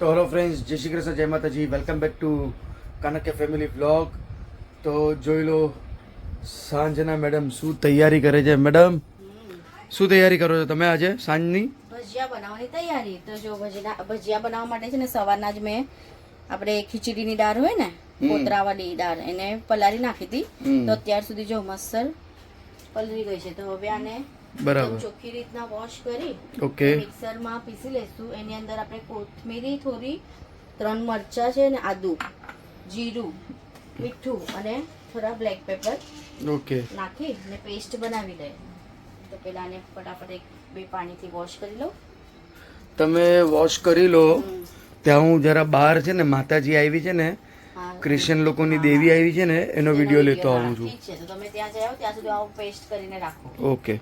તો hello friends જય શ્રી કૃષ્ણ જય માતાજી. Welcome back to Kanakya family vlog તો જોઈ લો સાંજના મેડમ શું તૈયારી કરે છે? મેડમ શું તૈયારી કરો છો તમે આજે સાંજની? ભજીયા બનાવવાની તૈયારી. તો જો ભજીયા ભજીયા બનાવવા માટે છે ને સવારના જ મેં આપણે ખીચડીની દાળ હોય ને કોતરાવાળી દાળ એને પલાળી નાખી હતી. તો અત્યાર સુધી જો મસર પલળી ગઈ છે. તો હવે આને બરાબર. ચોખ્ખી રીતના વોશ કરી ઓકે મિક્સરમાં પીસી લેશું. એની અંદર આપણે કોથમીરી થોડી ત્રણ મરચા છે ને આદુ જીરું મીઠું અને થોડા બ્લેક પેપર ઓકે નાખી ને પેસ્ટ બનાવી લઈએ તો પેલા આને ફટાફટ એક બે પાણીથી વોશ કરી લઉં. તમે વોશ કરી લો. ત્યાં હું જરા બહાર છે ને માતાજી આવી છે ને. ક્રિશ્ચન લોકોની દેવી આવી છે ને એનો વીડિયો લેતો આવું છું. છે. તો તમે ત્યાં જાઓ ત્યાં સુધી આવું પેસ્ટ કરીને રાખો. ઓકે.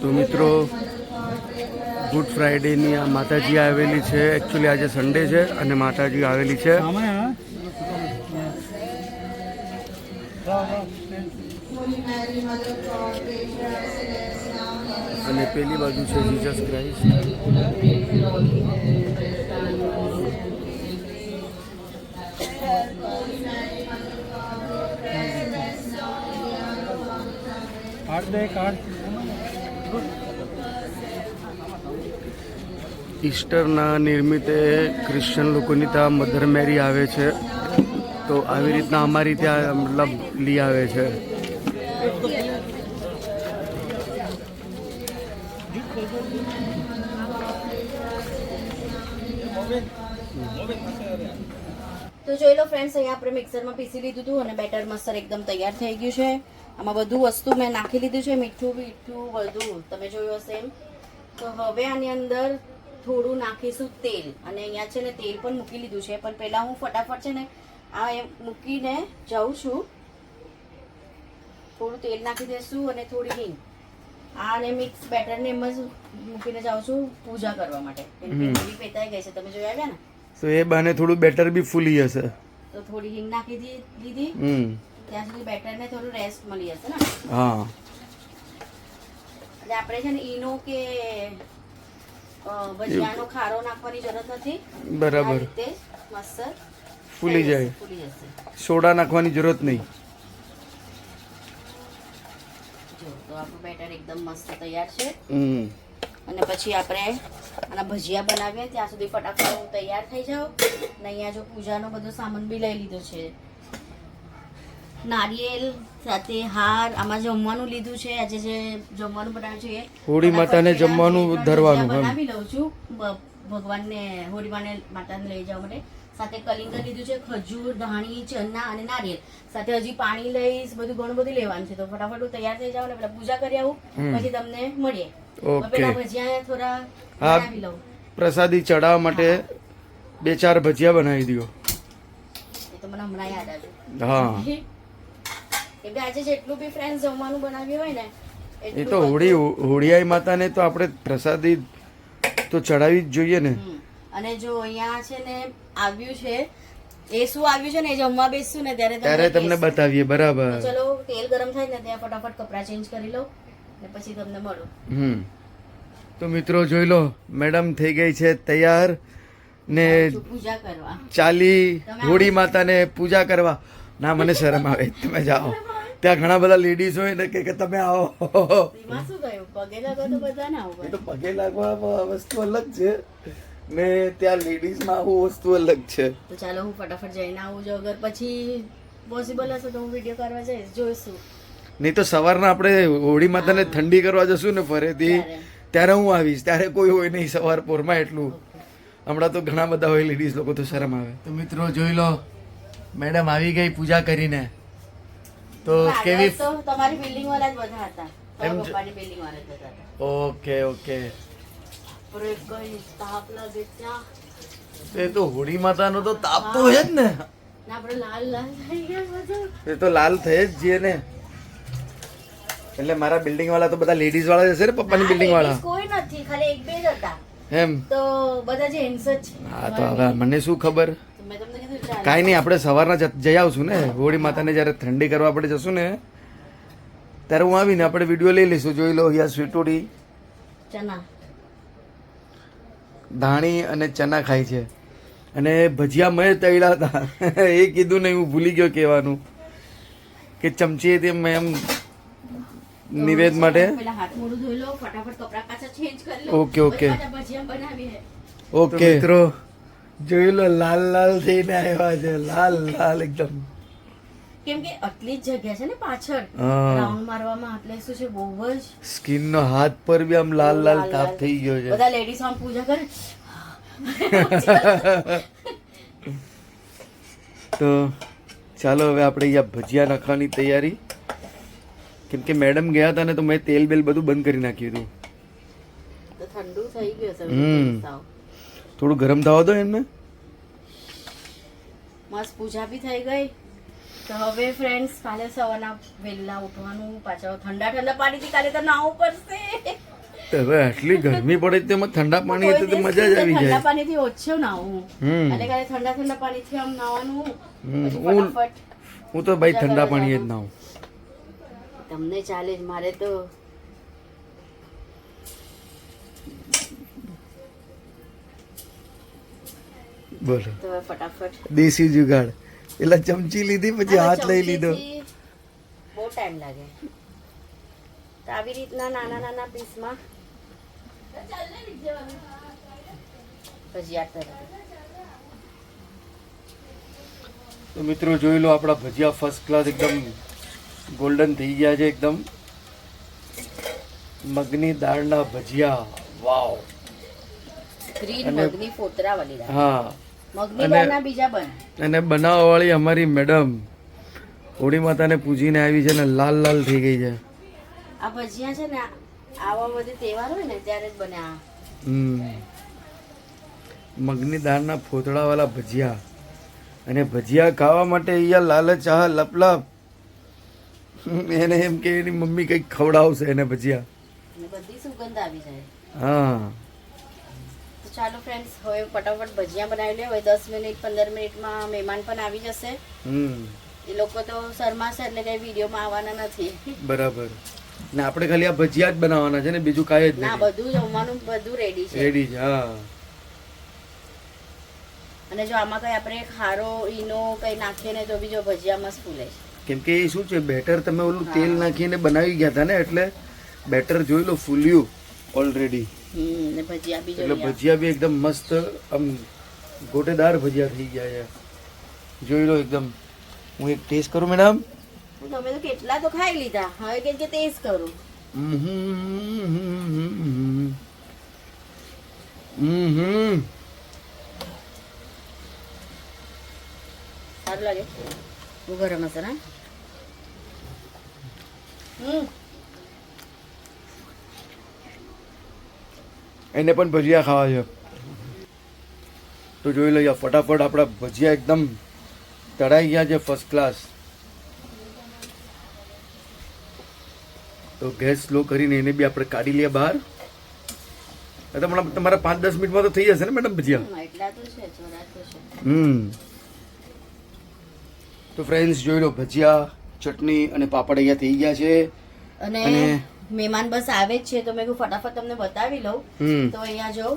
તો મિત્રો, ગુડ ફ્રાઈડેની આ માતાજી આવેલી છે. એકચ્યુઅલી આજે સન્ડે છે અને માતાજી આવેલી છે. અને પેલી બાજુ છે જીસસ ક્રાઇસ્ટ ઈસ્ટરના નિર્મિતે ક્રિશ્ચન લોકોની ત્યાં મધર મેરી આવે છે. તો આવી રીતના અમારી ત્યાં મતલબ લઈ આવે છે. તો જોઈ લો ફ્રેન્ડ્સ અહીંયા આપણે મિક્સરમાં પીસી લીધું હતું અને બેટર મસ્તર એકદમ તૈયાર થઈ ગયું છે. આમાં બધું વસ્તુ મેં નાખી લીધું છે મીઠું મીઠું બધું. તમે જોયું હશે એમ. તો હવે આની અંદર થોડું નાખીશું તેલ. અને અહીંયા છે ને તેલ પણ મૂકી લીધું છે. પણ પહેલાં હું ફટાફટ છે ને આ એમ મૂકીને જાઉં છું. થોડું તેલ નાખી દઈશું અને થોડી હિંગ. આ અને મિક્સ બેટરને એમ જ મૂકીને જાઉં છું પૂજા કરવા માટે. થોડી પેતાઈ ગઈ છે. તમે જોઈ આવ્યા ને? તો એ બને થોડું બેટર બી ફૂલી જશે તો થોડી હિંગ નાખી દીધી. હમ. ત્યાં સુધી બેટરને થોડું રેસ્ટ મળી જશે ને? હા. એટલે આપણે છે ને ઈનો કે ભજીયાનો ખારો નાખવાની જરૂરત નથી. બરાબર. મસ્ત ફૂલી જાય. ફૂલી જશે સોડા નાખવાની જરૂરત નહીં. જો તો આપણું બેટર એકદમ મસ્ત તૈયાર છે. હમ. અને પછી આપણે આના ભજીયા બનાવીએ. ત્યાં સુધી ફટાફટ હું તૈયાર થઈ જાઉં. અને અહીંયા જો પૂજાનો બધો સામાન બી લઈ લીધો છે. નારિયેલ સાથે હાર આમાં જમવાનું લીધું છે. આજે જે જમવાનું બનાવ્યું છે હોળી માતાને જમવાનું ધરવાનું, બનાવી લઉં છું. ભગવાનને હોળી માને માતાને લઈ જવા માટે. સાથે કલિંગર લીધું છે ખજૂર ધાણી ચના અને નારિયેલ. સાથે હજી પાણી લઈશ બધું ઘણું બધું લેવાનું છે. તો ફટાફટ હું તૈયાર થઈ જાઉં ને પેલા પૂજા કરી આવું. પછી તમને મળીએ. ઓકે. હા. પ્રસાદી ચડાવવા માટે બે ચાર ભજીયા બનાવી દો હા. કે આજે જેટલું બી ફ્રેન્ડ જમવાનું બનાવ્યું હોય ને એ તો હોળી હોળીયાઈ માતાને તો આપણે પ્રસાદી તો ચડાવી જ જોઈએ ને. અને જો અહીંયા છે ને આવ્યું છે એ શું આવ્યું છે ને જમવા બેસશું ને ત્યારે ત્યારે તમને બતાવીએ બરાબર. ચલો તેલ ગરમ થાય ને ત્યાં ફટાફટ કપડાં ચેન્જ કરી લઉં. ને પછી તમને મળું. હમ. તો મિત્રો જોઈ લો મેડમ થઈ ગઈ છે તૈયાર ને પૂજા કરવા. ચાલી હોળી માતાને પૂજા કરવા. ના મને શરમ આવે. તમે જાઓ. ત્યાં ઘણા બધા લેડીઝ હોય ને કે તમે આવો. એ તો પગે લાગવા વસ્તુ અલગ છે. ને ત્યાં લેડીઝમાં આવું વસ્તુ અલગ છે. તો ચાલો હું ફટાફટ જઈને આવું જો અગર પછી પોસિબલ હશે તો હું વીડિયો કરવા જઈશ. જોઈશું. નહીં તો સવારના આપણે હોળી માતાને ઠંડી કરવા જશું ને ફરીથી ત્યારે. હું આવીશ. ત્યારે કોઈ હોય નહીં સવાર પોરમાં એટલું. હમણાં તો ઘણા બધા હોય લેડીઝ લોકો તો શરમ આવે. તો મિત્રો જોઈ લો મેડમ આવી ગઈ પૂજા કરીને. તો કેવી તો તમારી બિલ્ડિંગ વાળા જ બધા હતા. એમ બિલ્ડિંગ વાળા જ બધા હતા. Okay okay. એ તો હોળી માતાનો તો તાપ તો હોય જ ને. ને આપણે લાલ લાલ થઈ ગયા બધું. એ તો લાલ થઈ જ જઈએ ને. એટલે મારા બિલ્ડિંગ વાળા તો બધા લેડીઝ વાળા જશે ને પપ્પાની બિલ્ડિંગ વાળા? કોઈ નથી ખાલી એક બે જ હતા. એમ? તો બધા જ છે. હા તો હવે મને શું ખબર? કાંઈ નહીં આપણે સવારના જ- જઈ આવશું ને. હોળી માતાને જ્યારે ઠંડી કરવા આપણે જશું ને ત્યારે હું આવીને આપણે વીડિયો લઈ લઈશું. જોઈ લો યા સ્વીટોડી ચના. ધાણી અને ચના ખાય છે. અને ભજીયા મેં તળ્યા હતા. એ કીધું નહીં હું ભૂલી ગયો કહેવાનું. કે ચમચી મેં એમ નિવેદ માટે? પેલા હાથ મોઢું ધોઈ લો ફટાફટ કપડા પાછા ચેન્જ કરી લો. Okay, okay. ઓકે. મિત્રો જોઈ લો લાલ લાલ થઈને આવ્યા છે. લાલ લાલ એકદમ. કેમ કે આટલી જ જગ્યા છે ને પાછળ. હા. રાઉન્ડ મારવામાં એટલે શું છે બહુ જ સ્કિન નો હાથ પર બી આમ લાલ લાલ લાલ તાપ થઈ ગયો છે. બધા લેડીઝ આમ પૂજા કરે. તો ચાલો હવે આપણે અહીંયા ભજીયા નાખવાની તૈયારી. કેમ કે મેડમ ગયા હતા ને તો મેં તેલ બેલ બધું બંધ કરી નાખ્યું હતું. તો ઠંડુ થઈ ગયું થોડું ગરમ થવા દો એમને. મસ્ત પૂજા બી થઈ ગઈ. તો હવે ફ્રેન્ડ્સ કાલે સવારના વહેલા ઉઠવાનું પાછા ઠંડા ઠંડા પાણીથી કાલે તો નાવું પડશે. હવે આટલી ગરમી પડે તેમાં ઠંડા પાણી હતું તો મજા જ આવી જાય. ઠંડા પાણીથી ઓછો નાવું એટલે કાલે ઠંડા ઠંડા પાણીથી આમ નાવાનું હું- તો ભાઈ ઠંડા પાણી જ નાઉં તમને ચાલે જ મારે તો બોલો. તો ફટાફટ. દેશી જુગાડ. એટલે ચમચી લીધી પછી હાથ લઈ લીધો. બહુ ટાઈમ લાગે. તો આવી રીતના નાના નાના પીસમાં ભજીયા તરફ તો મિત્રો જોઈ લો આપણા ભજીયા ફર્સ્ટ ક્લાસ એકદમ ગોલ્ડન થઈ ગયા છે એકદમ. મગની દાળના ભજીયા. વાવ. હા. અને- દાળના બીજા બને. બનાવવાવાળી અમારી મેડમ હોળી માતાને પૂજીને આવી છે ને લાલ લાલ થઈ ગઈ છે. આ ભજીયા છે ને આવા બધી તહેવાર હોય ને ત્યારે જ બને હમ. મગની દાળના ફોતળાવાળા ભજીયા. અને ભજીયા ખાવા માટે અહીંયા લાલચ આહ લપલપ એને એમ કે એની મમ્મી કંઈક ખવડાવશે એને ભજીયા બધી સુગંધ આવી જાય. હા. તો ચાલો ફ્રેન્ડ્સ હવે ફટાફટ ભજીયા બનાવી લે. હવે દસ મિનિટ પંદર મિનિટમાં મહેમાન પણ આવી જશે. એ લોકો તો શરમાશે એટલે કઈ વિડીયોમાં આવવાના નથી. બરાબર. ને આપણે ખાલી આ ભજીયા જ બનાવવાના છે ને બીજું કાંઈ જ ના બધું જમવાનું બધું રેડી છે. રેડી છે હા. અને જો આમાં કઈ આપણે ખારો ઈનો કઈ નાખીએ ને તો બી જો ભજીયા મસ્ત ફૂલે છે. કેમ કે એ શું છે બેટર તમે ઓલું તેલ નાખીને બનાવી ગયા હતા ને એટલે બેટર જોઈ લો ફૂલ્યું ઓલરેડી ભજીયા એટલે ભજીયા બી એકદમ મસ્ત આમ ગોટેદાર ભજીયા થઈ ગયા છે. જોઈ લો એકદમ. હું એક ટેસ્ટ કરું મેડમ તમે તો કેટલા તો ખાઈ લીધા. હવે કે કે ટેસ્ટ કરું. હમ સારું લાગે ગરમ હમ એને પણ ભજીયા ખાવા છે. તો જોઈ લઈએ ફટાફટ આપણા ભજીયા એકદમ તળાઈ ગયા છે ફર્સ્ટ ક્લાસ તો ગેસ સ્લો કરીને એને બી આપણે કાઢી લઈએ બહાર. હમણાં તમારા પાંચ દસ મિનિટમાં તો થઈ જશે ને મેડમ ભજીયા? હમ. તો ફ્રેન્ડ્સ જોઈ લો ભજીયા. ચટણી અને પાપડ અહીંયા થઈ ગયા છે. અને મહેમાન બસ આવે જ છે તો મેં ફટાફટ તમને બતાવી લઉં. તો અહીંયા જો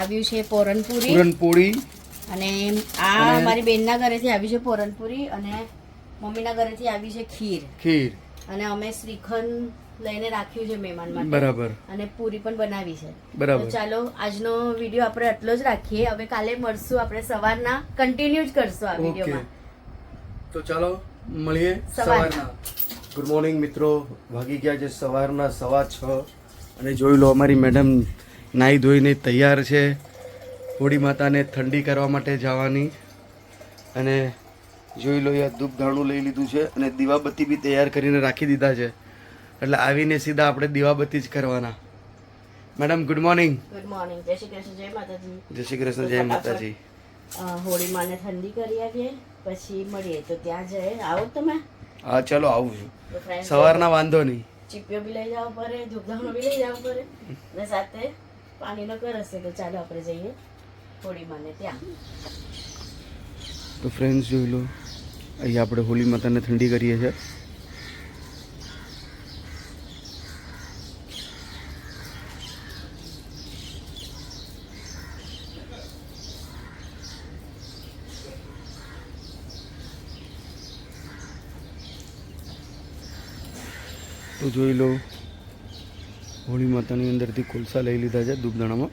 આવ્યું છે પોરનપુરી. પૂરણપોળી અને આ મારી બેનના ઘરેથી આવી છે પોરનપુરી અને મમ્મીના ઘરેથી આવી છે ખીર. ખીર. અને અમે શ્રીખંડ લઈને રાખ્યું છે મહેમાન માટે. બરાબર. અને પૂરી પણ બનાવી છે. બરાબર. ચાલો આજનો વીડિયો આપણે આટલો જ રાખીએ. હવે કાલે મળશું આપણે સવારના. કન્ટિન્યુ જ કરશું આ વિડીયોમાં. તો ચાલો. મળીએ સવારના. ગુડ મોર્નિંગ મિત્રો. ભાગી ગયા છે સવારના સવા છ અને જોઈ લો અમારી મેડમ નાહી ધોઈને તૈયાર છે. હોળી માતાને ઠંડી કરવા માટે જવાની. અને જોઈ લો યા ધૂપધાણું લઈ લીધું છે અને દીવાબત્તી બી તૈયાર કરીને રાખી દીધા છે. એટલે આવીને સીધા આપણે દીવાબત્તી જ કરવાના. Madam good morning good morning જય શ્રી કૃષ્ણ જય માતાજી. જય શ્રી કૃષ્ણ જય માતાજી. હોળી માને ઠંડી કરી આવીએ પછી મળીએ તો ત્યાં જઈએ આવો તમે? હા ચલો આવું છું. સવારના વાંધો નહીં. ચીપીઓ બી લઈ જવા પડે ધૂપધામો બી લઈ જવા પડે અને સાથે પાણીનો કર હશે તો ચાલો આપણે જઈએ હોળીમાં ને ત્યાં. તો ફ્રેન્ડ્સ જોઈ લો. અહીંયા આપણે હોલી માતાને ઠંડી કરીએ છીએ. તો જોઈ લો. હોળી માતાની અંદરથી કોલસા લઈ લીધા છે દૂબદાણામાં.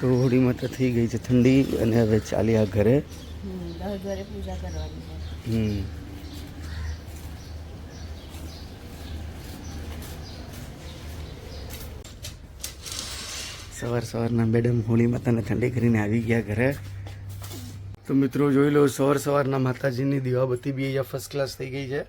તો હોળી માતા થઈ ગઈ છે ઠંડી અને હવે ચાલ્યા ઘરે. ઘરે પૂજા કરવાની હમ. સવાર સવારના મેડમ હોળી માતાને ઠંડી કરીને આવી ગયા ઘરે. તો મિત્રો જોઈ લો, સવાર સવારના માતાજીની દીવાબત્તી બી અહીંયા ફર્સ્ટ ક્લાસ થઈ ગઈ છે.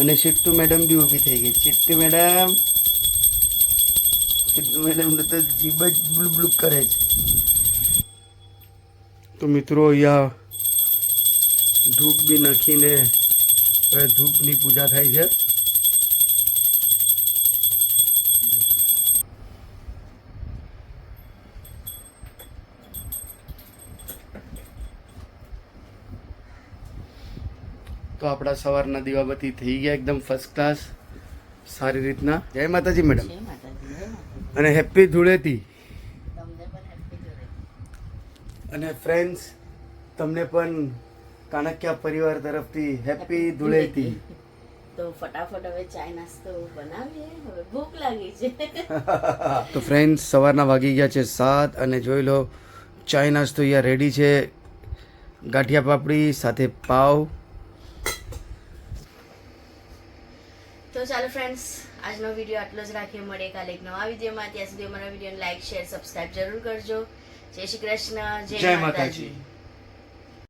અને સિટ્ટુ મેડમ બી ઊભી થઈ ગઈ. સિટ્ટુ મેડમ સિટ્ટુ મેડમ તો જીભ જ બ્લુ બ્લુ કરે છે. તો મિત્રો અહીંયા ધૂપ બી નાખીને ધૂપની પૂજા થાય છે. તો આપણા સવારના દીવાબત્તી થઈ ગયા એકદમ ફર્સ્ટ ક્લાસ સારી રીતના. જય માતાજી મેડમ અને હેપી ધૂળેટી. અને ફ્રેન્ડ્સ તમને પણ કાણક્યા પરિવાર તરફથી હેપી ધૂળેટી. તો ફટાફટ હવે ચાય નાસ્તો બનાવીએ. હવે ભૂખ લાગી છે. તો ફ્રેન્ડ્સ સવારના વાગી ગયા છે સાત અને જોઈ લો ચાય નાસ્તો અહીંયા રેડી છે. ગાંઠિયા પાપડી સાથે પાવ. તો ચાલો ફ્રેન્ડ્સ આજનો વીડિયો આટલો જ રાખીએ. મળીએ કાલે એક નવા વિડીયોમાં. ત્યાં સુધી અમારા વિડીયોને લાઈક શેર સબસ્ક્રાઈબ જરૂર કરજો. જય શ્રી કૃષ્ણ જય માતાજી.